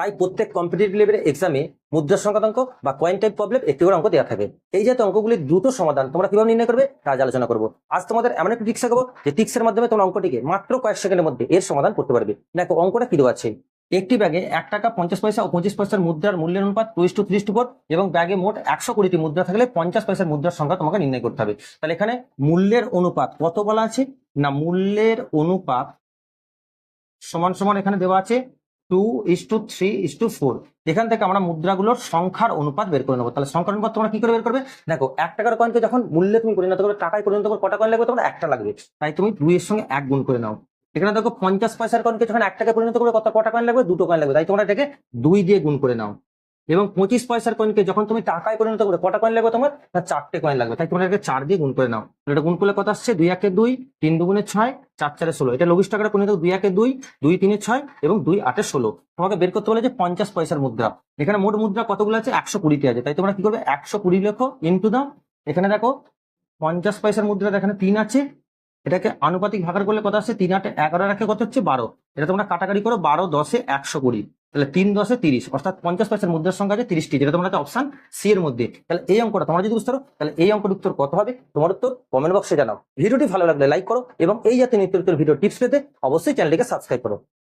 তাই প্রত্যেক কম্পিটিটিভ লেভেলের এক্সামে মুদ্রা সংক্রান্ত বা কয়েন টাইপ প্রবলেম একটি করে অঙ্ক দেওয়া থাকে। এই জাতীয় অঙ্কগুলির দ্রুত সমাধান তোমরা কীভাবে নির্ণয় করবে তা আলোচনা করব। আজ তোমাদের এমন একটি টিক্স দেবো যে টিক্সের মাধ্যমে তোমরা অঙ্কটিকে মাত্র কয়েক সেকেন্ডের মধ্যে এর সমাধান করতে পারবে। দেখো, অঙ্কটা কি দেওয়া আছে? একটি ব্যাগে এক টাকা পঞ্চাশ পয়সা ও পঁচিশ পয়সার মুদ্রার মূল্যের অনুপাত টু টু ত্রিশ টু এবং ব্যাগে মোট একশো কুড়িটি মুদ্রা থাকলে পঞ্চাশ পয়সার মুদ্রার সংখ্যা তোমাকে নির্ণয় করতে হবে। তাহলে এখানে মূল্যের অনুপাত কত বলা আছে? না, মূল্যের অনুপাত সমান সমান এখানে দেওয়া আছে two is two three is two four. এখান থেকে আমরা মুদ্রাগুলোর সংখ্যার অনুপাত বের করে নেব। তাহলে সংখ্যার অনুপাত তোমরা কি করে বের করবে? দেখো, এক টাকার কয়েনকে যখন মূল্যে তুমি পরিণত করবে টাকায় পরিণত করে কটা কয়েন লাগবে? তোমার একটা লাগবে। তাই তুমি দুইয়ের সঙ্গে এক গুণ করে নাও। এখানে দেখো পঞ্চাশ পয়সার কয়েনকে যখন এক টাকা পরিণত করে কত, কটা কয়েন লাগবে? দুটো কয়েন লাগবে। তাই তোমরা এটাকে দুই দিয়ে গুণ করে নাও। এবং পঁচিশ পয়সার কয়েনকে যখন তুমি টাকায় পরিণত করবে, কটা কয়েন লাগবে তোমার? না, চারটে কয়েন লাগবে। তাই তোমরা চার দিয়ে গুণ করে নাও। এটা গুণ করলে কত আসছে? দুই একে দুই, তিন দুগুণে ছয়, চার চারে ষোলো। এটা লঘিষ্ঠ আকারে পরিণত দুই একে দুই দুই তিনে ছয় এবং দুই আটে ষোলো। তোমাকে বের করতে বলে যে পঞ্চাশ পয়সার মুদ্রা। এখানে মোট মুদ্রা কতগুলো আছে? একশো কুড়িটি আছে। তাই তোমরা কি করবে? একশো কুড়ি লেখো ইন্টু দাও এখানে দেখো পঞ্চাশ পয়সার মুদ্রা এখানে তিন আছে। এটাকে আনুপাতিক ভাগার করলে কত আসছে? তিন আটে এগারো রাখে কত হচ্ছে? বারো। এটা তোমরা কাটাকাটি করো বারো, দশে একশো কুড়ি। তাহলে তিন দশে তিরিশ, অর্থাৎ পঞ্চাশ পার্সেন্ট মুদ্রার সংখ্যা আছে তিরিশটি, যেটা তোমার তোমরা অপশন সি এর মধ্যে। তাহলে এই অঙ্কটা তোমরা যদি বুঝতে তাহলে এই অঙ্কের উত্তর কত হবে? তোমার উত্তর কমেন্ট বক্সে জানাও। ভিডিওটি ভালো লাগলে লাইক করো এবং এই জাতীয় নিত্য ভিডিও টিপস পেতে অবশ্যই চ্যানেলটিকে সাবস্ক্রাইব করো।